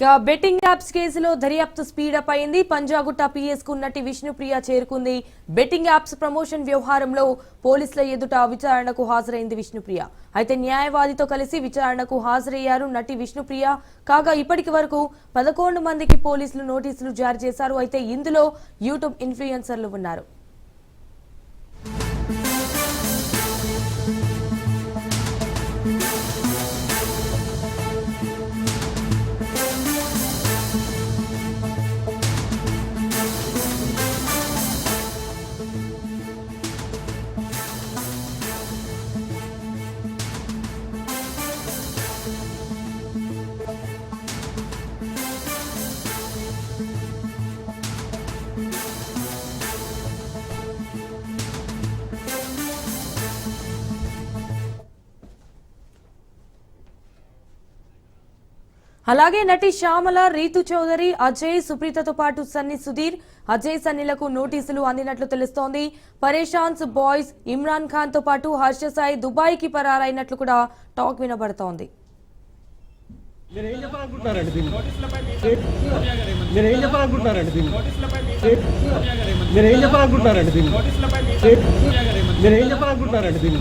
ఇక betting apps కేసులో దర్యాప్తు స్పీడప్ అయింది. పంజాగుట్ట పిఎస్కు నటి విష్ణుప్రియ చేరుకుంది. బెట్టింగ్ యాప్స్ ప్రమోషన్ వ్యవహారంలో పోలీసుల ఎదుట విచారణకు హాజరైంది విష్ణుప్రియ. అయితే న్యాయవాదితో కలిసి విచారణకు హాజరయ్యారు నటి విష్ణుప్రియ. కాగా ఇప్పటికి వరకు పదకొండు మందికి పోలీసులు నోటీసులు జారీ చేశారు. అయితే ఇందులో యూట్యూబ్ ఇన్ఫ్లుయెన్సర్లు ఉన్నారు. అలాగే నటి శ్యామల రీతు చౌదరి అజయ్ సుప్రీతతో పాటు సన్ని సుధీర్. అజయ్ సన్నిలకు నోటీసులు అందినట్లు తెలుస్తోంది. పరేషాన్స్ బాయ్స్ ఇమ్రాన్ ఖాన్తో పాటు హర్ష సాయి దుబాయ్కి పరారైనట్లు కూడా టాక్ వినబడుతోంది. మీరు ఏం చెప్పాలనుకుంటున్నారండి దీన్ని మీరు ఏం చెప్పాలనుకుంటున్నారండి దీన్ని మీరు ఏం చెప్పాలనుకుంటున్నారండి దీన్ని మీరు ఏం చెప్పాలనుకుంటున్నారండి దీన్ని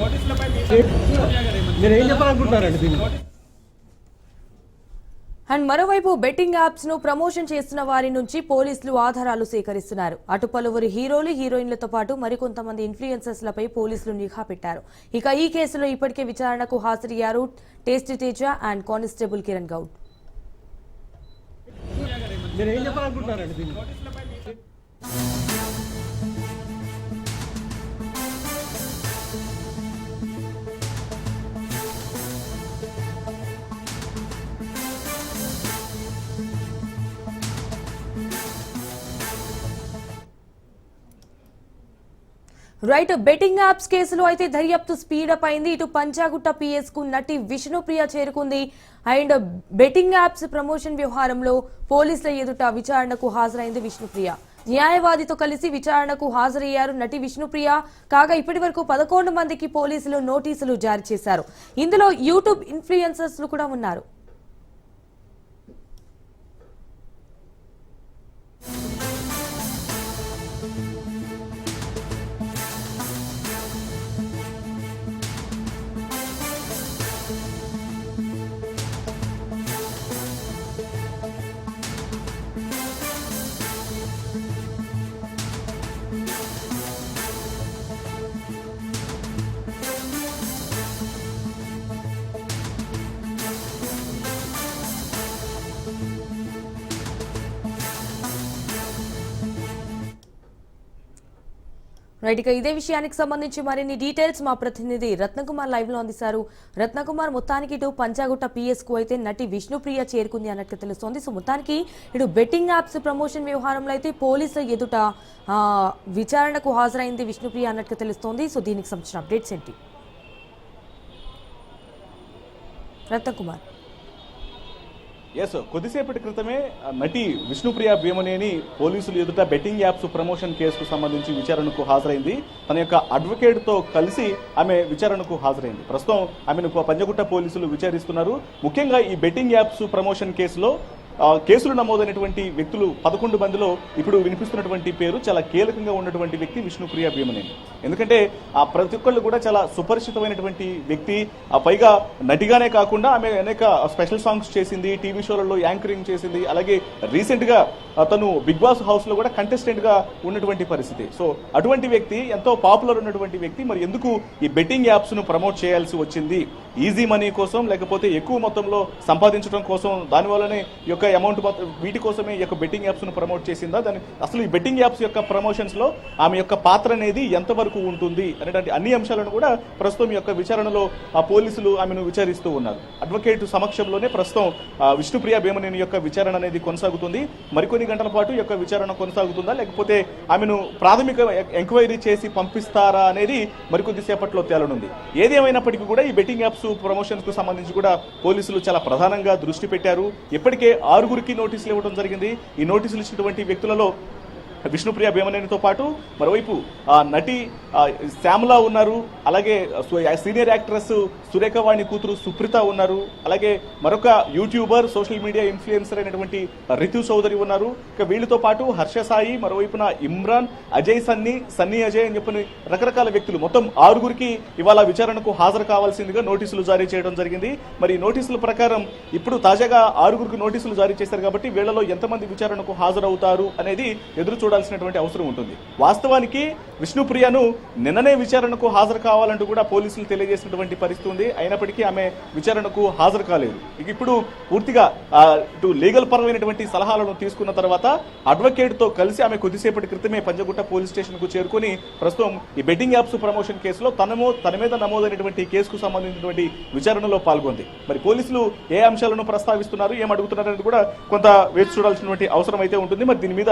మీరు ఏం చెప్పాలనుకుంటున్నారండి దీన్ని అండ్ మరోవైపు బెట్టింగ్ యాప్స్ను ప్రమోషన్ చేస్తున్న వారి నుంచి పోలీసులు ఆధారాలు సేకరిస్తున్నారు. అటు పలువురు హీరోలు హీరోయిన్లతో పాటు మరికొంతమంది ఇన్ఫ్లుయెన్సర్స్ లపై పోలీసులు నిఘా పెట్టారు. ఇక ఈ కేసులో ఇప్పటికే విచారణకు హాజరయ్యారు టేస్ట్ తేజ అండ్ కానిస్టేబుల్ కిరణ్ గౌడ్. మీరు ఏం రైట్ బెట్టింగ్ యాప్స్ కేసులో అయితే దర్యాప్తు స్పీడప్ అయింది. ఇటు పంచాగుట్ట పిఎస్కు నటి విష్ణుప్రియ చేరుకుంది. అండ్ బెట్టింగ్ యాప్స్ ప్రమోషన్ వ్యవహారంలో పోలీసుల ఎదుట విచారణకు హాజరైంది విష్ణుప్రియ. న్యాయవాదితో కలిసి విచారణకు హాజరయ్యారు నటి విష్ణుప్రియ. కాగా ఇప్పటి వరకు పదకొండు మందికి పోలీసులు నోటీసులు జారీ చేశారు. ఇందులో యూట్యూబ్ ఇన్ఫ్లుయెన్సర్స్ కూడా ఉన్నారు. రైట్ ఇక ఇదే విషయానికి సంబంధించి మరిన్ని డీటెయిల్స్ మా ప్రతినిధి రత్నకుమార్ లైవ్లో అందిస్తారు. రత్నకుమార్ మొత్తానికి ఇటు పంచాగుట్ట పిఎస్కు అయితే నటి విష్ణుప్రియ చేరుకుంది అన్నట్లు తెలుస్తోంది. సో మొత్తానికి ఇటు బెట్టింగ్ యాప్స్ ప్రమోషన్ వ్యవహారంలో అయితే పోలీసుల ఎదుట విచారణకు హాజరైంది విష్ణుప్రియ అన్నట్లు తెలుస్తోంది. సో దీనికి సంబంధించిన అప్డేట్స్ ఏంటి? రత్నకుమార్. ఎస్ కొద్దిసేపటి క్రితమే నటి విష్ణుప్రియ భీమనేని పోలీసులు ఎదుట బెట్టింగ్ యాప్స్ ప్రమోషన్ కేసుకు సంబంధించి విచారణకు హాజరైంది. తన యొక్క అడ్వకేట్తో కలిసి ఆమె విచారణకు హాజరైంది. ప్రస్తుతం ఆమెను పంజగుట్ట పోలీసులు విచారిస్తున్నారు. ముఖ్యంగా ఈ బెట్టింగ్ యాప్స్ ప్రమోషన్ కేసులో కేసులు నమోదైనటువంటి వ్యక్తులు పదకొండు మందిలో ఇప్పుడు వినిపిస్తున్నటువంటి పేరు చాలా కీలకంగా ఉన్నటువంటి వ్యక్తి విష్ణుప్రియ భీమనేని. ఎందుకంటే ఆ ప్రతి ఒక్కళ్ళు కూడా చాలా సుపరిచితమైనటువంటి వ్యక్తి ఆ పైగా నటిగానే కాకుండా ఆమె అనేక స్పెషల్ సాంగ్స్ చేసింది టీవీ షోలలో యాంకరింగ్ చేసింది అలాగే రీసెంట్గా తను బిగ్ బాస్ హౌస్లో కూడా కంటెస్టెంట్గా ఉన్నటువంటి పరిస్థితి. సో అటువంటి వ్యక్తి ఎంతో పాపులర్ ఉన్నటువంటి వ్యక్తి మరి ఎందుకు ఈ బెట్టింగ్ యాప్స్ను ప్రమోట్ చేయాల్సి వచ్చింది? ఈజీ మనీ కోసం లేకపోతే ఎక్కువ మొత్తంలో సంపాదించడం కోసం దానివల్లనే ఈ యొక్క అమౌంట్ మొత్తం వీటి కోసమే ఈ యొక్క బెట్టింగ్ యాప్స్ను ప్రమోట్ చేసిందా? దాని అసలు ఈ బెట్టింగ్ యాప్స్ యొక్క ప్రమోషన్స్లో ఆమె యొక్క పాత్ర అనేది ఎంతవరకు ఉంటుంది అనేటువంటి అన్ని అంశాలను కూడా ప్రస్తుతం ఈ యొక్క విచారణలో ఆ పోలీసులు ఆమెను విచారిస్తూ ఉన్నారు. అడ్వకేట్ సమక్షంలోనే ప్రస్తుతం ఆ, విష్ణుప్రియ భీమనేని యొక్క విచారణ అనేది కొనసాగుతుంది. మరికొన్ని గంటల పాటు ఈ యొక్క విచారణ కొనసాగుతుందా? లేకపోతే ఆమెను ప్రాథమిక ఎంక్వైరీ చేసి పంపిస్తారా అనేది మరికొద్ది సేపట్లో తేలనుంది. ఏది కూడా ఈ బెట్టింగ్ యాప్స్ ప్రమోషన్స్కు సంబంధించి కూడా పోలీసులు చాలా ప్రధానంగా దృష్టి పెట్టారు. ఇప్పటికే ఆరుగురికి నోటీసులు ఇవ్వడం జరిగింది. ఈ నోటీసులు ఇచ్చినటువంటి వ్యక్తులలో విష్ణుప్రియ భీమనేనితో పాటు మరోవైపు ఆ, నటి శ్యామల ఉన్నారు. అలాగే సు- సీనియర్ యాక్ట్రెస్ సురేఖవాణి కూతురు సుప్రిత ఉన్నారు. అలాగే మరొక యూట్యూబర్ సోషల్ మీడియా ఇన్ఫ్లుయెన్సర్ అయినటువంటి రితు చౌదరి ఉన్నారు. ఇక వీళ్ళతో పాటు హర్ష సాయి మరోవైపున ఇమ్రాన్ అజయ్ సన్నీ సన్నీ అజయ్ అని చెప్పిన రకరకాల వ్యక్తులు. మొత్తం ఆరుగురికి ఇవాళ విచారణకు హాజరు కావాల్సిందిగా నోటీసులు జారీ చేయడం జరిగింది. మరి నోటీసుల ప్రకారం ఇప్పుడు తాజాగా ఆరుగురికి నోటీసులు జారీ చేశారు కాబట్టి వీళ్ళలో ఎంతమంది విచారణకు హాజరవుతారు అనేది ఎదురు చూడాల్సినటువంటి అవసరం ఉంటుంది. వాస్తవానికి విష్ణుప్రియను నిన్ననే విచారణకు హాజరు కావాలంటూ కూడా పోలీసులు తెలియజేసినటువంటి పరిస్థితి ఉంది. అయినప్పటికీ ఆమె విచారణకు హాజరు కాలేదు. ఇక ఇప్పుడు పూర్తిగా ఇటు లీగల్ పరమైనటువంటి సలహాలను తీసుకున్న తర్వాత అడ్వకేట్తో కలిసి ఆమె కొద్దిసేపటి క్రితమే పంజగుట్ట పోలీస్ స్టేషన్కు చేరుకొని ప్రస్తుతం ఈ బెట్టింగ్ యాప్స్ ప్రమోషన్ కేసులో తనమో తన మీద నమోదైనటువంటి కేసుకు సంబంధించినటువంటి విచారణలో పాల్గొంది. మరి పోలీసులు ఏ అంశాలను ప్రస్తావిస్తున్నారు ఏం అడుగుతున్నారు అనేది కూడా కొంత వేచి చూడాల్సినటువంటి అవసరం అయితే ఉంటుంది. మరి దీని మీద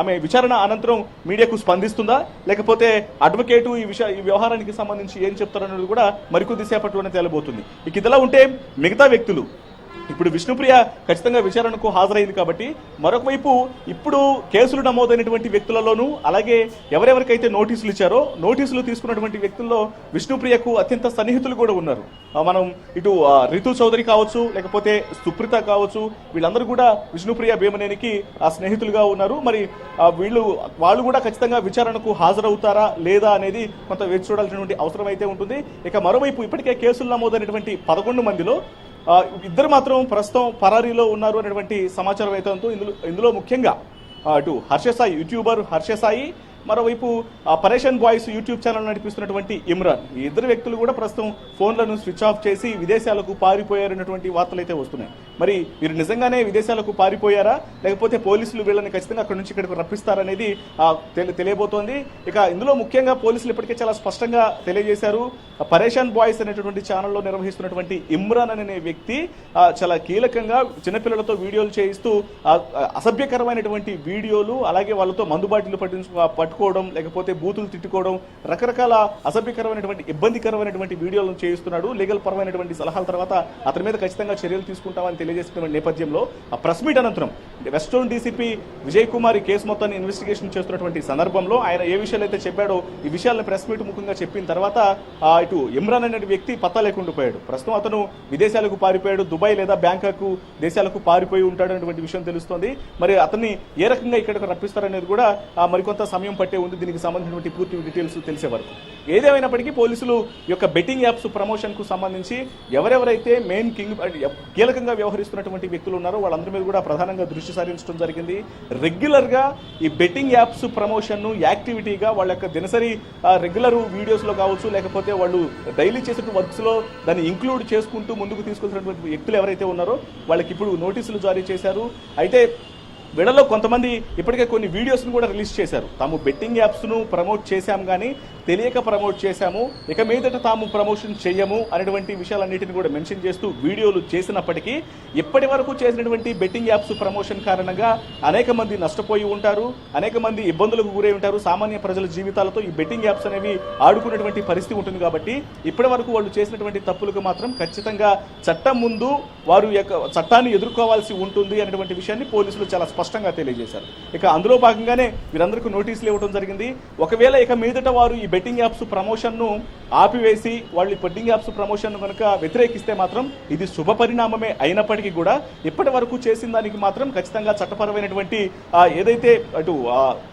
ఆమె విచారణ అనంతరం మీడియాకు స్పందిస్తుందా? లేకపోతే అడ్వకేటు ఈ విషయ ఈ వ్యవహారానికి సంబంధించి ఏం చెప్తారన్నది కూడా మరికొద్దిసేపట్లోనే తేలబోతుంది. ఇక ఇదిలా ఉంటే మిగతా వ్యక్తులు ఇప్పుడు విష్ణుప్రియ ఖచ్చితంగా విచారణకు హాజరైంది కాబట్టి మరొక వైపు ఇప్పుడు కేసులు నమోదైనటువంటి వ్యక్తులలోనూ అలాగే ఎవరెవరికైతే నోటీసులు ఇచ్చారో నోటీసులు తీసుకున్నటువంటి వ్యక్తుల్లో విష్ణుప్రియకు అత్యంత సన్నిహితులు కూడా ఉన్నారు. మనం ఇటు రితు చౌదరి కావచ్చు లేకపోతే సుప్రిత కావచ్చు వీళ్ళందరూ కూడా విష్ణుప్రియ భీమనేనికి ఆ స్నేహితులుగా ఉన్నారు. మరి వీళ్ళు వాళ్ళు కూడా ఖచ్చితంగా విచారణకు హాజరవుతారా లేదా అనేది కొంత వేచి చూడాల్సినటువంటి అవసరం అయితే ఉంటుంది. ఇక మరోవైపు ఇప్పటికే కేసులు నమోదైనటువంటి పదకొండు మందిలో ఇద్దరు మాత్రం ప్రస్తుతం పరారీలో ఉన్నారు అనేటువంటి సమాచారం అయితే ఇందులో ఇందులో ముఖ్యంగా అటు హర్షసాయి యూట్యూబర్ హర్షసాయి మరోవైపు ఆ పరేషన్ బాయ్స్ యూట్యూబ్ ఛానల్ నడిపిస్తున్నటువంటి ఇమ్రాన్. ఈ ఇద్దరు వ్యక్తులు కూడా ప్రస్తుతం ఫోన్లను స్విచ్ ఆఫ్ చేసి విదేశాలకు పారిపోయారన్నటువంటి వార్తలు అయితే వస్తున్నాయి. మరి వీరు నిజంగానే విదేశాలకు పారిపోయారా? లేకపోతే పోలీసులు వీళ్ళని ఖచ్చితంగా అక్కడ నుంచి ఇక్కడికి రప్పిస్తారనేది తెలియబోతోంది. ఇక ఇందులో ముఖ్యంగా పోలీసులు ఇప్పటికే చాలా స్పష్టంగా తెలియజేశారు. పరేషన్ పరేషాన్ బాయ్స్ అనేటటువంటి ఛానల్లో నిర్వహిస్తున్నటువంటి ఇమ్రాన్ అనే వ్యక్తి చాలా కీలకంగా చిన్నపిల్లలతో వీడియోలు చేయిస్తూ అసభ్యకరమైనటువంటి వీడియోలు అలాగే వాళ్ళతో మందుబాటిలు పట్టించు కొట్టుకోవడం లేకపోతే బూతులు తిట్టుకోవడం రకరకాల అసభ్యకరమైనటువంటి ఇబ్బందికరమైనటువంటి వీడియోలను చేయిస్తున్నాడు. లీగల్ పరమైనటువంటి సలహాల తర్వాత అతని మీద ఖచ్చితంగా చర్యలు తీసుకుంటామని తెలియజేసినటువంటి నేపథ్యంలో ఆ ప్రెస్ మీట్ అనంతరం వెస్ట్ డీసీపీ విజయ్ కుమార్ ఈ కేసు మొత్తాన్ని ఇన్వెస్టిగేషన్ చేస్తున్నటువంటి సందర్భంలో ఆయన ఏ విషయాలు అయితే చెప్పాడో ఈ విషయాలను ప్రెస్ మీట్ ముఖంగా చెప్పిన తర్వాత ఆ, ఇటు ఇమ్రాన్ అనే వ్యక్తి పత్తా లేకుండా పోయాడు. ప్రస్తుతం అతను విదేశాలకు పారిపోయాడు. దుబాయ్ లేదా బ్యాంకాక్ దేశాలకు పారిపోయి ఉంటాడు అనేటువంటి విషయం తెలుస్తోంది. మరి అతన్ని ఏ రకంగా ఇక్కడికి రప్పిస్తారనేది కూడా మరికొంత సమయం పట్టే ఉంది. దీనికి సంబంధించినటువంటి పూర్తి డీటెయిల్స్ తెలిసే వరకు. ఏదేమైనప్పటికీ పోలీసులు యొక్క బెట్టింగ్ యాప్స్ ప్రమోషన్కు సంబంధించి ఎవరెవరైతే మెయిన్ కింగ్ కీలకంగా వ్యవహరిస్తున్నటువంటి వ్యక్తులు ఉన్నారో వాళ్ళందరి మీద కూడా ప్రధానంగా దృష్టి సారించడం జరిగింది. రెగ్యులర్గా ఈ బెట్టింగ్ యాప్స్ ప్రమోషన్ను యాక్టివిటీగా వాళ్ళ యొక్క దినసరి రెగ్యులర్ వీడియోస్లో కావచ్చు లేకపోతే వాళ్ళు డైలీ చేసేటువంటి వర్క్స్లో దాన్ని ఇంక్లూడ్ చేసుకుంటూ ముందుకు తీసుకెళ్తున్నటువంటి వ్యక్తులు ఎవరైతే ఉన్నారో వాళ్ళకి ఇప్పుడు నోటీసులు జారీ చేశారు. అయితే వీళ్ళలో కొంతమంది ఇప్పటికే కొన్ని వీడియోస్ను కూడా రిలీజ్ చేశారు. తాము బెట్టింగ్ యాప్స్ను ప్రమోట్ చేశాం కానీ తెలియక ప్రమోట్ చేశాము. ఇక మీదట తాము ప్రమోషన్ చేయము అనేటువంటి విషయాలన్నిటిని కూడా మెన్షన్ చేస్తూ వీడియోలు చేసినప్పటికీ ఇప్పటి వరకు చేసినటువంటి బెట్టింగ్ యాప్స్ ప్రమోషన్ కారణంగా అనేక మంది నష్టపోయి ఉంటారు. అనేక మంది ఇబ్బందులకు గురై ఉంటారు. సామాన్య ప్రజల జీవితాలతో ఈ బెట్టింగ్ యాప్స్ అనేవి ఆడుకునేటువంటి పరిస్థితి ఉంటుంది కాబట్టి ఇప్పటి వరకు వాళ్ళు చేసినటువంటి తప్పులకు మాత్రం ఖచ్చితంగా చట్టం ముందు వారు యొక్క చట్టాన్ని ఎదుర్కోవాల్సి ఉంటుంది అనేటువంటి విషయాన్ని పోలీసులు చాలా స్పష్టంగా తెలియజేశారు. ఇక అందులో భాగంగానే వీరందరికీ నోటీసులు ఇవ్వడం జరిగింది. ఒకవేళ ఇక మీదట వారు ఈ బెట్టింగ్ యాప్స్ ప్రమోషన్ను ఆపివేసి వాళ్ళు ఈ బెట్టింగ్ యాప్స్ ప్రమోషన్ కనుక వ్యతిరేకిస్తే మాత్రం ఇది శుభ పరిణామమే అయినప్పటికీ కూడా ఇప్పటి వరకు చేసిన దానికి మాత్రం ఖచ్చితంగా చట్టపరమైనటువంటి ఏదైతే అటు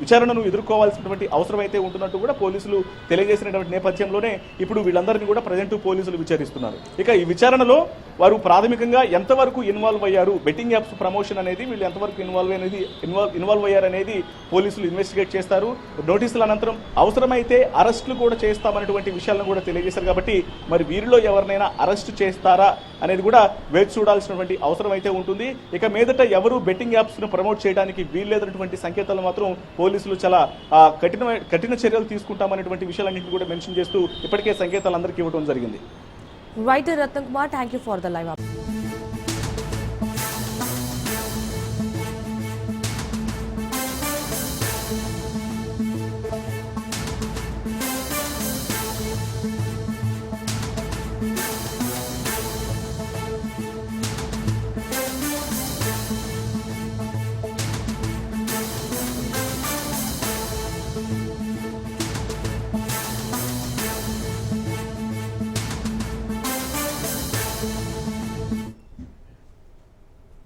విచారణను ఎదుర్కోవాల్సినటువంటి అవసరం అయితే ఉంటున్నట్టు కూడా పోలీసులు తెలియజేసినటువంటి నేపథ్యంలోనే ఇప్పుడు వీళ్ళందరినీ కూడా ప్రజెంట్ పోలీసులు విచారిస్తున్నారు. ఇక ఈ విచారణలో వారు ప్రాథమికంగా ఎంతవరకు ఇన్వాల్వ్ అయ్యారు? బెట్టింగ్ యాప్స్ ప్రమోషన్ అనేది వీళ్ళు ఎంతవరకు ఇన్వాల్వ్ అనేది ఇన్వాల్వ్ ఇన్వాల్వ్ అయ్యారనేది పోలీసులు ఇన్వెస్టిగేట్ చేస్తారు. నోటీసుల అనంతరం అవసరమైతే అరెస్టులు కూడా చేస్తామనేటువంటి విషయాలను కూడా తెలియజేశారు కాబట్టి మరి వీరిలో ఎవరినైనా అరెస్ట్ చేస్తారా అనేది కూడా వేచి చూడాల్సినటువంటి అవసరం అయితే ఉంటుంది. ఇక మీదట ఎవరు బెట్టింగ్ యాప్స్ను ప్రమోట్ చేయడానికి వీల్లేదన్నటువంటి సంకేతాలు మాత్రం పోలీసులు చాలా కఠిన కఠిన చర్యలు తీసుకుంటామనేటువంటి విషయాలన్నింటినీ కూడా మెన్షన్ చేస్తూ ఇప్పటికే సంకేతాలు అందరికీ ఇవ్వడం జరిగింది. Writer Ratna Kumar thank you for the live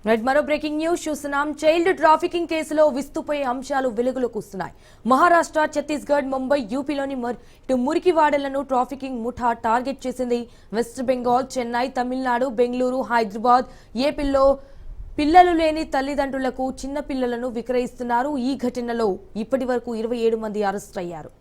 right మరో బ్రేకింగ్ న్యూస్ చూస్తున్నాం. చైల్డ్ ట్రాఫికింగ్ కేసులో విస్తుపోయే అంశాలు వెలుగులోకి వస్తున్నాయి. మహారాష్ట్ర ఛత్తీస్గఢ్ ముంబై యూపీలోని ఇటు మురికివాడలను ట్రాఫికింగ్ ముఠా టార్గెట్ చేసింది వెస్ట్ బెంగాల్ చెన్నై తమిళనాడు బెంగళూరు హైదరాబాద్ ఏపీలో పిల్లలు లేని తల్లిదండ్రులకు చిన్న పిల్లలను విక్రయిస్తున్నారు. ఈ ఘటనలో ఇప్పటి వరకు ఇరవై ఏడు మంది అరెస్ట్ అయ్యారు.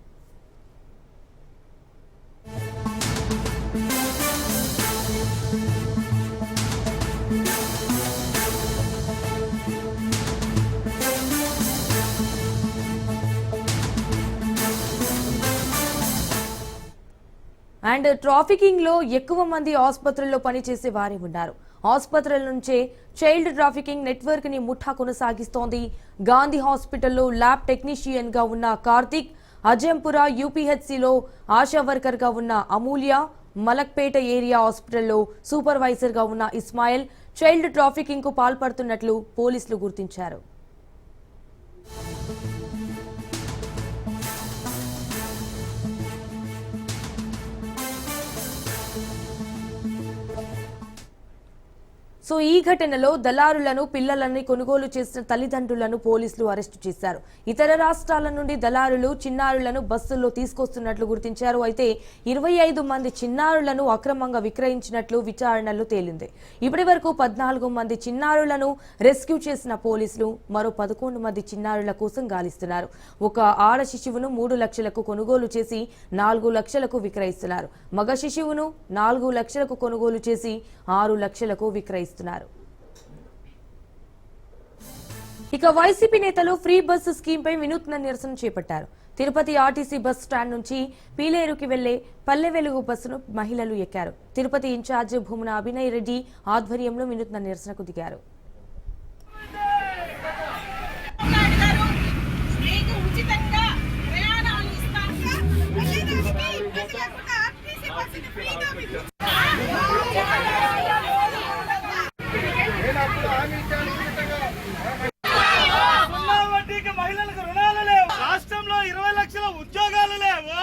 అండ్ ట్రాఫికింగ్లో ఎక్కువ మంది ఆసుపత్రుల్లో పనిచేసే వారే ఉన్నారు. ఆసుపత్రుల నుంచే చైల్డ్ ట్రాఫికింగ్ నెట్వర్క్ని ముఠా కొనసాగిస్తోంది. గాంధీ హాస్పిటల్లో ల్యాబ్ టెక్నీషియన్గా ఉన్న కార్తిక్ అజంపుర యూపీహెచ్సిలో ఆశా వర్కర్గా ఉన్న అమూల్య మలక్పేట ఏరియా హాస్పిటల్లో సూపర్వైజర్గా ఉన్న ఇస్మాయిల్ చైల్డ్ ట్రాఫికింగ్కు పాల్పడుతున్నట్లు పోలీసులు గుర్తించారు. సో ఈ ఘటనలో దళారులను పిల్లలని కొనుగోలు చేసిన తల్లిదండ్రులను పోలీసులు అరెస్టు చేశారు. ఇతర రాష్ట్రాల నుండి దళారులు చిన్నారులను బస్సుల్లో తీసుకొస్తున్నట్లు గుర్తించారు. అయితే ఇరవై ఐదు మంది చిన్నారులను అక్రమంగా విక్రయించినట్లు విచారణలో తేలింది. ఇప్పటి వరకు పద్నాలుగు మంది చిన్నారులను రెస్క్యూ చేసిన పోలీసులు మరో పదకొండు మంది చిన్నారుల కోసం గాలిస్తున్నారు. ఒక ఆడ శిశువును మూడు లక్షలకు కొనుగోలు చేసి నాలుగు లక్షలకు విక్రయిస్తున్నారు. మగ శిశువును నాలుగు లక్షలకు కొనుగోలు చేసి ఆరు లక్షలకు విక్రయిస్తున్నారు. ఇక వైసీపీ నేతలు ఫ్రీ బస్సు స్కీమ్ పై వినూత్న నిరసన చేపట్టారు. తిరుపతి ఆర్టీసీ బస్ స్టాండ్ నుంచి పీలేరుకి వెళ్ళే పల్లె వెలుగు బస్సును మహిళలు ఎక్కారు. తిరుపతి ఇన్ఛార్జ్ భూమన అభినయ్ రెడ్డి ఆధ్వర్యంలో వినూత్న నిరసనకు దిగారు. మహిళలకు రుణాలు లేవు. రాష్ట్రంలో ఇరవై లక్షల ఉద్యోగాలు లేవు.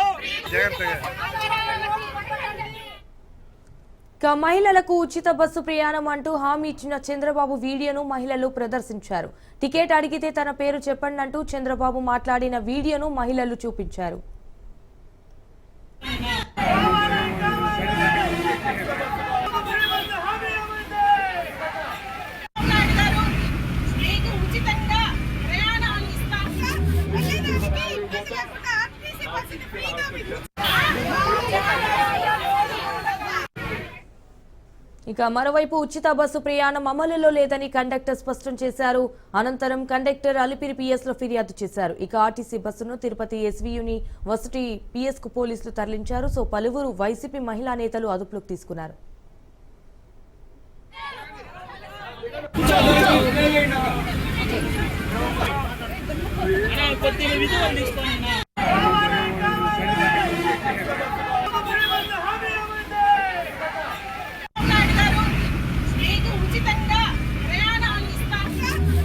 ఇక మహిళలకు ఉచిత బస్సు ప్రయాణం అంటూ హామీ ఇచ్చిన చంద్రబాబు వీడియోను మహిళలు ప్రదర్శించారు. టికెట్ అడిగితే తన పేరు చెప్పండి అంటూ చంద్రబాబు మాట్లాడిన వీడియోను మహిళలు చూపించారు. ఇక మరోవైపు ఉచిత బస్సు ప్రయాణం అమలులో లేదని కండక్టర్ స్పష్టం చేశారు. అనంతరం కండక్టర్ అలిపిరి పిఎస్లో ఫిర్యాదు చేశారు. ఇక ఆర్టీసీ బస్సును తిరుపతి ఎస్వీయుని వసతి పిఎస్కు పోలీసులు తరలించారు. సో పలువురు వైసీపీ మహిళా నేతలు అదుపులోకి తీసుకున్నారు. నాయుడు గారు మీకు ఉచితంగా ప్రయాణాలు ఇస్తాం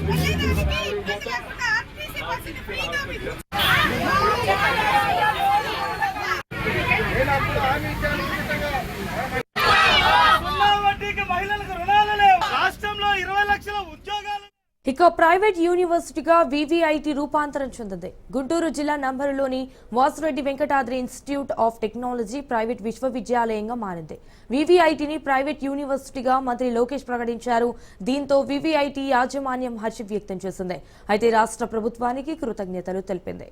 వెళ్ళేదానికి ఇబ్బంది లేకుండా ఆర్టీసీ బస్సుని ఫ్రీగా మీకు సున్నా వడ్డీకి మహిళలకు రుణాలు లేవు రాష్ట్రంలో ఇరవై లక్షల ఉద్యోగాలు ఇక ప్రైవేట్ యూనివర్సిటీగా వివిఐటి రూపాంతరం చెందింది. గుంటూరు జిల్లా నంబరులోని Vasureddy Venkatadri institute of technology private విశ్వవిద్యాలయంగా మారింది. వివిఐటిని ప్రైవేట్ యూనివర్సిటీగా మంత్రి లోకేష్ ప్రకటించారు. దీంతో వివిఐటి యాజమాన్యం హర్షం వ్యక్తం చేసింది. అయితే రాష్ట్ర ప్రభుత్వానికి కృతజ్ఞతలు తెలిపింది.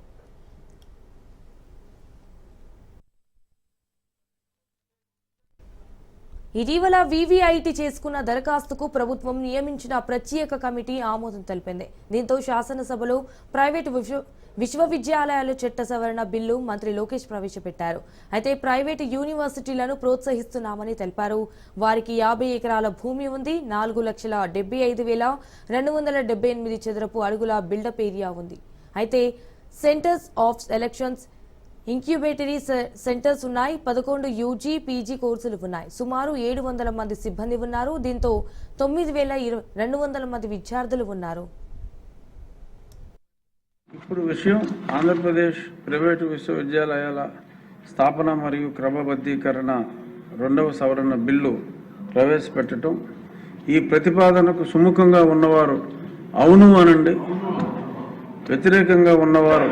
ఇటీవల వివిఐటి చేసుకున్న దరఖాస్తుకు ప్రభుత్వం నియమించిన ప్రత్యేక కమిటీ ఆమోదం తెలిపింది. దీంతో శాసనసభలో ప్రైవేటు విశ్వ విశ్వవిద్యాలయాల చట్ట సవరణ బిల్లు మంత్రి లోకేష్ ప్రవేశపెట్టారు. అయితే ప్రైవేటు యూనివర్సిటీలను ప్రోత్సహిస్తున్నామని తెలిపారు. వారికి యాభై ఎకరాల భూమి ఉంది. నాలుగు లక్షల డెబ్బై ఐదు వేల రెండు వందల డెబ్బై ఎనిమిది చదరపు అడుగుల బిల్డప్ ఏరియా ఉంది. అయితే సెంటర్స్ ఆఫ్ ఎలక్షన్స్ ఇంక్యుబేటరీ సె- సెంటర్స్ ఉన్నాయి పదకొండు యూజీ పీజీ కోర్సులు ఉన్నాయి. సుమారు ఏడు వందల మంది సిబ్బంది ఉన్నారు. దీంతో తొమ్మిది వేల ఇరవై రెండు వందల మంది విద్యార్థులు ఉన్నారు. ఇప్పుడు విషయం ఆంధ్రప్రదేశ్ ప్రైవేటు విశ్వవిద్యాలయాల స్థాపన మరియు క్రమబద్ధీకరణ రెండవ సవరణ బిల్లు ప్రవేశపెట్టడం ఈ ప్రతిపాదనకు సుముఖంగా ఉన్నవారు అవును అనండి వ్యతిరేకంగా ఉన్నవారు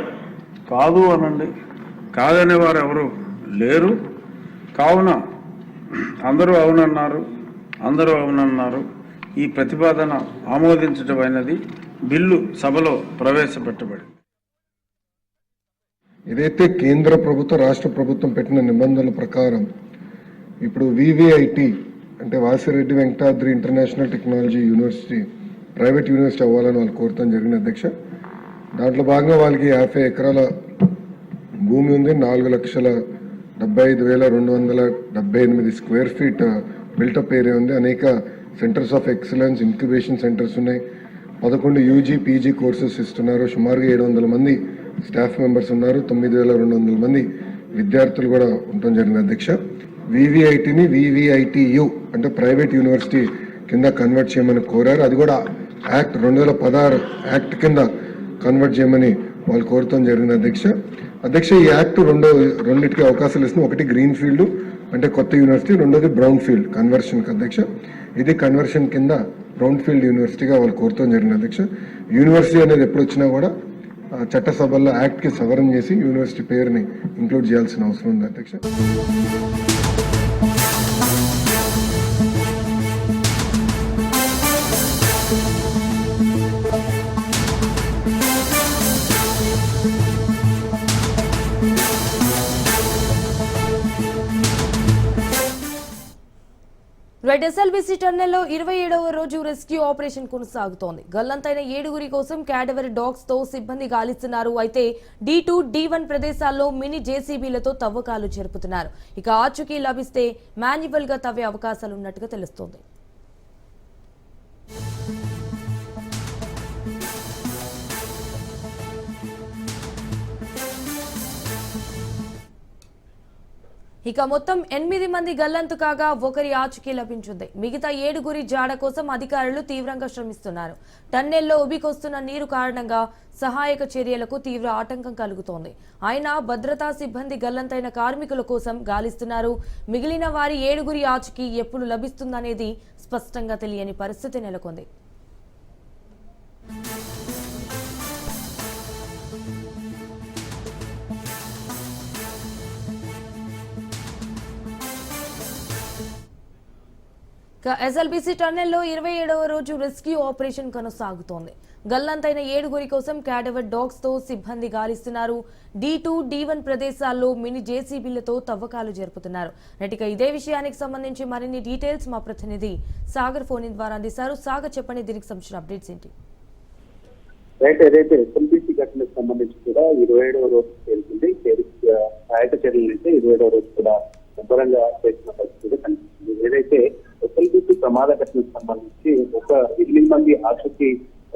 కాదు అనండి. కాదనే వారు ఎవరు? లేరు. కావున అందరూ అవునన్నారు. అందరూ అవునన్నారు. ఈ ప్రతిపాదన ఆమోదించటమైనది బిల్లు సభలో ప్రవేశపెట్టబడింది. ఏదైతే కేంద్ర ప్రభుత్వం రాష్ట్ర ప్రభుత్వం పెట్టిన నిబంధనల ప్రకారం ఇప్పుడు వివిఐటి అంటే Vasireddy Venkatadri international technology university private university అవ్వాలని వాళ్ళు కోరటం జరిగిన అధ్యక్ష. దాంట్లో భాగంగా వాళ్ళకి యాభై ఎకరాల భూమి ఉంది నాలుగు లక్షల డెబ్బై ఐదు వేల రెండు వందల డెబ్బై ఎనిమిది స్క్వేర్ ఫీట్ బిల్టప్ ఏరియా ఉంది. అనేక centres of excellence incubation centres ఉన్నాయి. పదకొండు యూజీ పీజీ కోర్సెస్ ఇస్తున్నారు. సుమారుగా ఏడు వందల మంది స్టాఫ్ మెంబర్స్ ఉన్నారు. తొమ్మిది వేల రెండు వందల మంది విద్యార్థులు కూడా ఉండటం జరిగింది. అధ్యక్ష వివిఐటిని వివిఐటియు అంటే ప్రైవేట్ యూనివర్సిటీ కింద కన్వర్ట్ చేయమని కోరారు. అది కూడా యాక్ట్ రెండు వేల పదహారు యాక్ట్ కింద కన్వర్ట్ చేయమని వాళ్ళు కోరటం జరిగింది. అధ్యక్ష అధ్యక్ష ఈ యాక్ట్ రెండో రెండింటికి అవకాశాలు ఇస్తుంది. ఒకటి గ్రీన్ ఫీల్డ్ అంటే కొత్త యూనివర్సిటీ రెండోది బ్రౌన్ ఫీల్డ్ కన్వర్షన్కి అధ్యక్ష. ఇది కన్వర్షన్ కింద బ్రౌన్ ఫీల్డ్ యూనివర్సిటీగా వాళ్ళు కోరటం జరిగింది అధ్యక్ష. యూనివర్సిటీ అనేది ఎప్పుడు వచ్చినా కూడా చట్టసభల్లో యాక్ట్కి సవరణ చేసి యూనివర్సిటీ పేరుని ఇంక్లూడ్ చేయాల్సిన అవసరం ఉంది అధ్యక్ష. బట్ ఎస్ఎల్బీసీ టన్నెల్లో ఇరవై ఏడవ రోజు రెస్క్యూ ఆపరేషన్ కొనసాగుతోంది. గల్లంతైన ఏడుగురి కోసం క్యాడవర్ డాగ్స్తో సిబ్బంది గాలిస్తున్నారు. అయితే డి టూ డి వన్ ప్రదేశాల్లో మినీ జేసీబీలతో తవ్వకాలు జరుపుతున్నారు. ఇక ఆచూకీ లభిస్తే మాన్యువల్గా తవ్వే అవకాశాలు ఉన్నట్టుగా తెలుస్తోంది. ఇక మొత్తం ఎనిమిది మంది గల్లంతు కాగా ఒకరి ఆచుకీ లభించింది. మిగతా ఏడుగురి జాడ కోసం అధికారులు తీవ్రంగా శ్రమిస్తున్నారు. టన్నెల్లో ఉబికొస్తున్న నీరు కారణంగా సహాయక చర్యలకు తీవ్ర ఆటంకం కలుగుతోంది. అయినా భద్రతా సిబ్బంది గల్లంతైన కార్మికుల కోసం గాలిస్తున్నారు. మిగిలిన వారి ఏడుగురి ఆచుకీ ఎప్పుడు లభిస్తుందనేది స్పష్టంగా తెలియని పరిస్థితి నెలకొంది. ఎస్ఎల్బీసీ టన్నెల్లో ఇరవై ఏడవ రోజు రెస్క్యూ ఆపరేషన్ కొనసాగుతోంది. గల్లంతైన ఏడుగురి కోసం క్యాడవర్ డాగ్స్తో సిబ్బంది గాలిస్తున్నారు. డి టూ డి వన్ ప్రదేశాల్లో మినీ జేసీబీలతో తవ్వకాలు జరుపుతున్నారు. నటిక ఇదే విషయానికి సంబంధించి మరిన్ని డీటెయిల్స్ మా ప్రతినిధి సాగర్ ఫోన్ ద్వారా అందిస్తారు. సాగర్ చెప్పండి దీనికి సంబంధించిన అప్డేట్స్ ఏంటి? రైట్ ఏదైతే ఘటనకు సంబంధించి కూడా ఇరవై ఏడవ రోజు తేలుతుంది. సహాయక చర్యలు అయితే ఇరవై ఏడవ రోజు కూడా ముమ్మరంగా చేసిన పరిస్థితి కనిపిస్తుంది. ఏదైతే ఎస్ఎల్బిసి ప్రమాద ఘటనకు సంబంధించి ఒక ఎనిమిది మంది ఆసక్తి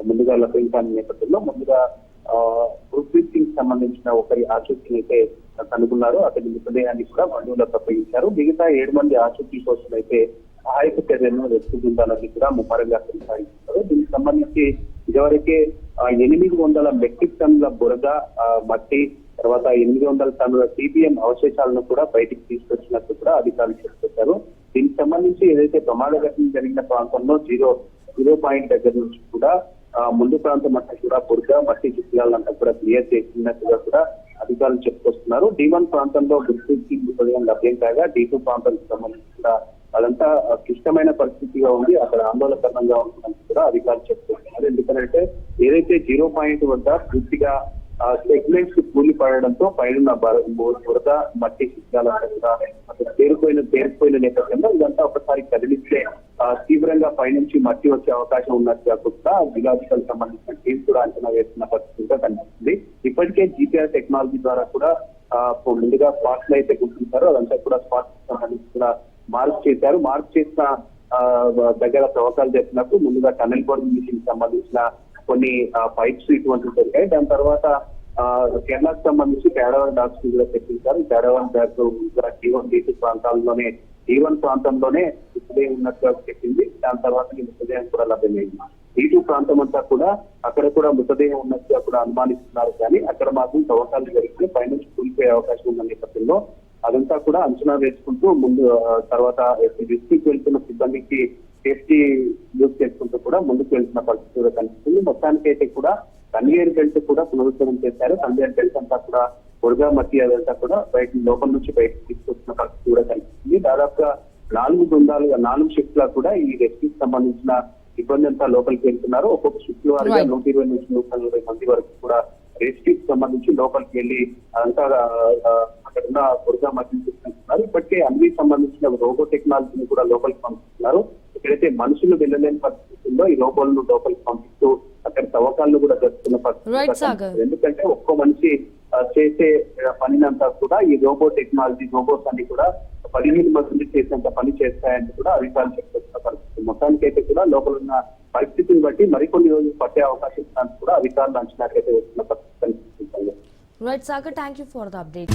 ముందుగా లభించాలని నేపథ్యంలో ముందుగా గుర్తింపు సింగ్ సంబంధించిన ఒకరి ఆచూకీని అయితే కనుగొన్నారు. అతని మృతదేహాన్ని కూడా బంధువులకు అప్పగించారు మిగతా ఏడు మంది ఆచూకీ కోసం అయితే సహాయక చర్యలను రెస్క్యూ కూడా ముమ్మరంగా కొనసాగిస్తున్నారు. దీనికి సంబంధించి ఇదివరకే ఎనిమిది వందల మెట్రిక్ టన్నుల బురద మట్టి తర్వాత ఎనిమిది వందల టన్నుల సిపిఎం అవశేషాలను కూడా బయటికి తీసుకొచ్చినట్టు కూడా అధికారులు చెప్పుకొచ్చారు దీనికి సంబంధించి ఏదైతే ప్రమాద ఘటన జరిగిన ప్రాంతంలో జీరో జీరో పాయింట్ దగ్గర నుంచి కూడా ముందు ప్రాంతం అంతా కూడా బురద మట్టి చిత్రాలంతా కూడా క్లియర్ చేసినట్టుగా కూడా అధికారులు చెప్పుకొస్తున్నారు. డి వన్ ప్రాంతంలో గుర్తించి మృతదేహం లభ్యం కాగా డి టూ ప్రాంతానికి సంబంధించి కూడా అదంతా క్లిష్టమైన పరిస్థితిగా ఉంది. అక్కడ ఆందోళనకరంగా ఉంటుందని కూడా అధికారులు చెప్తున్నారు ఎందుకంటే ఏదైతే జీరో పాయింట్ వద్ద పూర్తిగా సెగ్మెంట్స్ కూలి పడడంతో పైన బురద మట్టి శిక్షాల అక్కడ పేరుపోయిన పేరుపోయిన నేపథ్యంలో ఇదంతా ఒకసారి కదిలిస్తే తీవ్రంగా పైనుంచి మట్టి వచ్చే అవకాశం ఉన్నట్టుగా కూడా జిలాజికల్ సంబంధించిన టీం కూడా అంచనా వేస్తున్న పరిస్థితి కూడా కనిపిస్తుంది. ఇప్పటికే జీపీఆర్ టెక్నాలజీ ద్వారా కూడా ముందుగా స్పాట్స్ అయితే గుర్తుంటారో అదంతా కూడా స్పాట్ సంబంధించి కూడా మార్క్ చేశారు. మార్క్ చేసిన ఆ, దగ్గర తవ్వకాలు చేసినప్పుడు ముందుగా టనల్ బోర్డింగ్ మిషన్ సంబంధించిన కొన్ని పైప్స్ ఇటువంటివి దొరికాయి దాని తర్వాత కేరళకు సంబంధించి కేడవన్ డాక్స్ కూడా తెప్పించారు కేడవన్ డాగ్ జీవన్ డీసీ ప్రాంతాల్లోనే టీవన్ ప్రాంతంలోనే మృతదేహం ఉన్నట్టుగా చెప్పింది దాని తర్వాత మృతదేహం కూడా లభ్యమైంది. ఈ టూ ప్రాంతం అంతా కూడా అక్కడ కూడా మృతదేహం ఉన్నట్టుగా కూడా అనుమానిస్తున్నారు. కానీ అక్కడ మాత్రం తవ్వకాలు జరిగితే పైనుంచి కూలిపోయే అవకాశం ఉన్న నేపథ్యంలో అదంతా కూడా అంచనా వేసుకుంటూ ముందు తర్వాత డిస్టిక్ వెళ్తున్న సిబ్బందికి సేఫ్టీ యూజ్ చేసుకుంటూ కూడా ముందుకు వెళ్తున్న పరిస్థితి కూడా కనిపిస్తుంది. మొత్తానికి అయితే కూడా కన్వేయర్ బెల్ట్ కూడా పునరుద్ధరణ చేశారు. కన్వేయర్ బెల్ట్ అంతా కూడా పొడిగా మట్టి అదంతా కూడా బయట లోపల నుంచి బయటకు తీసుకొస్తున్న పరిస్థితి కూడా కనిపిస్తుంది. దాదాపుగా నాలుగు బృందాలుగా నాలుగు షిఫ్ట్ లా కూడా ఈ రెస్క్యూకి సంబంధించిన సిబ్బంది అంతా లోపలికి వెళ్తున్నారు. ఒక్కొక్క షిఫ్ట్ వారిగా. నూట ఇరవై నుంచి నూట నలభై మంది వరకు కూడా రెస్క్యూకి సంబంధించి లోపలికి వెళ్ళి అంతా అక్కడ ఉన్న తీసుకుంటున్నారు ఇప్పటికే అన్ని సంబంధించిన రోబో టెక్నాలజీని కూడా లోపలికి పంపిస్తున్నారు. ఇక్కడైతే మనుషులు వెళ్ళలేని పరిస్థితుల్లో ఈ రోబోలను లోపలికి పంపిస్తూ అక్కడ తవ్వకాలను కూడా జరుపుతున్న పరిస్థితి. ఎందుకంటే ఒక్కో మనిషి చేసే పనినంతా కూడా ఈ రోబో టెక్నాలజీ రోబోస్ అన్ని కూడా పదిహేను మంది చేసేంత పని చేస్తాయని కూడా అధికారులు చెప్తున్న పరిస్థితి. మొత్తానికి అయితే కూడా లోపల ఉన్న పరిస్థితిని బట్టి మరికొన్ని రోజులు పట్టే అవకాశం కూడా అధికారులు అంచనాకైతే వస్తున్న పరిస్థితి కనిపిస్తుంది. Right Sagar thank you for the update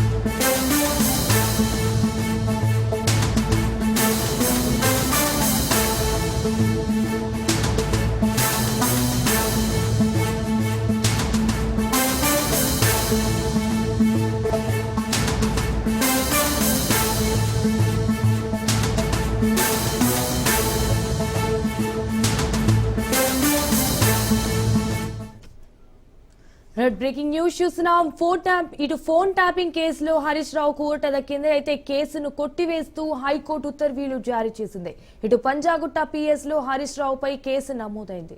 red breaking news చూస్తున్నాం. ఫోన్ ట్యాప్ ఇటు ఫోన్ ట్యాపింగ్ కేసులో హరీష్ రావు కోర్టుల కింద అయితే కేసును కొట్టివేస్తూ హైకోర్టు ఉత్తర్వులు జారీ చేసింది. ఇటు పంజాగుట్ట పిఎస్లో హరీష్ రావుపై కేసు నమోదైంది.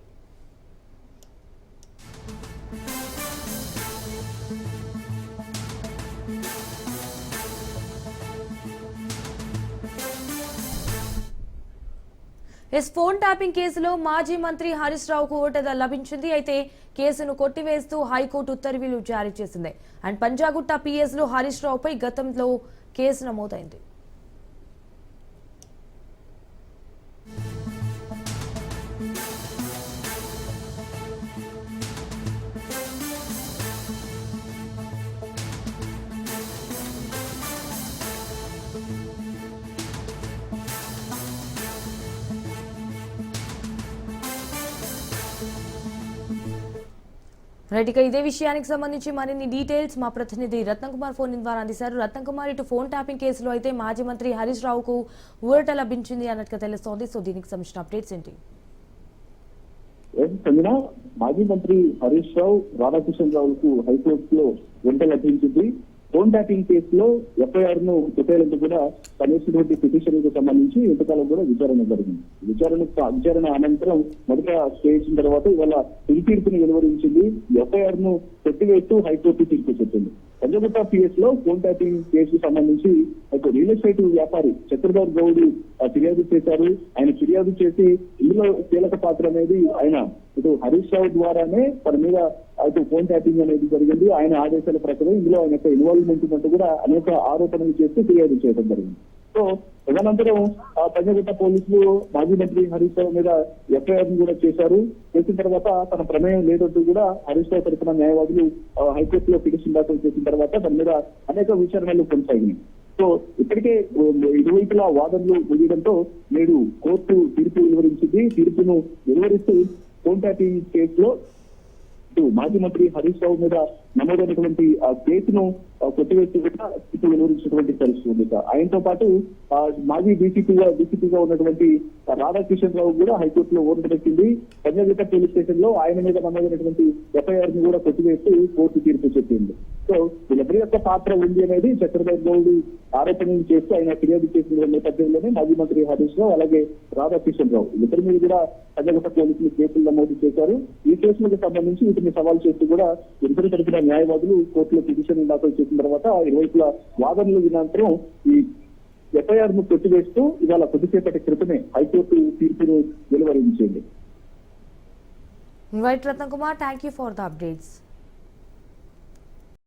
ఎస్ ఫోన్ ట్యాపింగ్ కేసులో మాజీ మంత్రి హరీష్ రావుకు ఓటద లభించింది. అయితే కేసును కొట్టివేస్తూ హైకోర్టు ఉత్తర్వులు జారీ చేసింది. అండ్ పంజాగుట్ట పిఎస్లు హరీష్ రావుపై గతంలో కేసు నమోదైంది. రైట్ ఇక ఇదే విషయానికి సంబంధించి మరిన్ని డీటెయిల్స్ మా ప్రతినిధి రత్నకుమార్ ఫోన్ ద్వారా అందిశారు. రత్నకుమార్ ఇటు ఫోన్ ట్యాపింగ్ కేసులో అయితే మాజీ మంత్రి హరీష్ రావుకు ఊరట లభించింది అన్నట్టుగా తెలుస్తోంది. సో దీనికి సంబంధించిన అప్డేట్స్ ఏంటి? మాజీ మంత్రి హరీష్ రావు రాధాకృష్ణ రావులకు హైకోర్టులో వెంట లభించింది. ఫోన్ ట్యాపింగ్ కేసులో ఎఫ్ఐఆర్ను కొట్టేందుకు కూడా కనీసినటువంటి పిటిషన్కు సంబంధించి ఇంతకాలం కూడా విచారణ జరిగింది. విచారణ విచారణ అనంతరం మొదట స్టే ఇచ్చిన తర్వాత ఇవాళ తుది తీర్పుని వెలువరించింది ఎఫ్ఐఆర్ను పెట్టివేస్తూ హైకోర్టు తీర్పు చెప్పింది. పంజగుట్ట పిఎస్లో ఫోన్ ట్యాపింగ్ కేసుకు సంబంధించి ఒక రియల్ ఎస్టేట్ వ్యాపారి చక్రధర్ గౌడ్ ఆ, ఫిర్యాదు చేశారు. ఆయన ఫిర్యాదు చేసి ఇందులో కీలక పాత్ర అనేది ఆయన. ఇటు హరీష్ రావు ద్వారానే తన మీద అటు ఫోన్ ట్యాపింగ్ అనేది జరిగింది. ఆయన ఆదేశాల ప్రకారం ఇందులో ఆయన యొక్క ఇన్వాల్వ్మెంట్ ఉన్నట్టు కూడా అనేక ఆరోపణలు చేస్తూ ఫిర్యాదు చేయడం జరిగింది. సో తదనంతరం ఆ పంజగుట్ట పోలీసులు మాజీ మంత్రి హరీష్ రావు మీద ఎఫ్ఐఆర్ కూడా చేశారు. చేసిన తర్వాత తన ప్రమేయం లేదంటూ కూడా హరీష్ రావు తరఫున న్యాయవాదులు హైకోర్టులో పిటిషన్ దాఖలు చేసిన తర్వాత దాని మీద అనేక విచారణలు కొనసాగినాయి. సో ఇప్పటికే ఇరువైపులా వాదనలు ముగియడంతో నేడు కోర్టు తీర్పు వెలువరించింది తీర్పును వెలువరిస్తూ ఫోన్ ట్యాపింగ్ కేసులో మాజీ మంత్రి హరీష్ రావు మీద నమోదైనటువంటి ఆ కేసును ఆ, కొట్టివేస్తూ కూడా వెలువరించినటువంటి పరిస్థితి ఉంది ఆయనతో పాటు మాజీ డీసీపీగా డీసీపీగా ఉన్నటువంటి రాధాకిషన్ రావు కూడా హైకోర్టులో ఓటు పెట్టింది. పంజాగుట్ట పోలీస్ స్టేషన్లో ఆయన మీద నమోదైనటువంటి ఎఫ్ఐఆర్ను కూడా కొట్టివేస్తూ కోర్టు తీర్పు చెప్పింది. సో వీళ్ళందరి యొక్క పాత్ర ఉంది అనేది చక్రధర్ గౌడ్ ఆరోపణలు చేస్తూ ఆయన ఫిర్యాదు చేసిన నేపథ్యంలోనే మాజీ మంత్రి హరీష్ రావు అలాగే రాధాకిషన్ రావు ఇద్దరి మీద కూడా పంజాగుట్ట పోలీసులు కేసులు నమోదు చేశారు. ఈ కేసులకు సంబంధించి వీటిని సవాల్ చేస్తూ కూడా ఇద్దరు తరఫున న్యాయవాదులు కోర్టులో పిటిషన్ దాఖలు చేసిన తర్వాత ఇరువైపుల వాదనలు వినంతరం ఈ ఎఫ్ఐఆర్ను కొట్టివేస్తూ ఇవాళ కొద్దిసేపటి క్రితమే హైకోర్టు తీర్పును వెలువరించింది. Right Ratnakumar thank you for the updates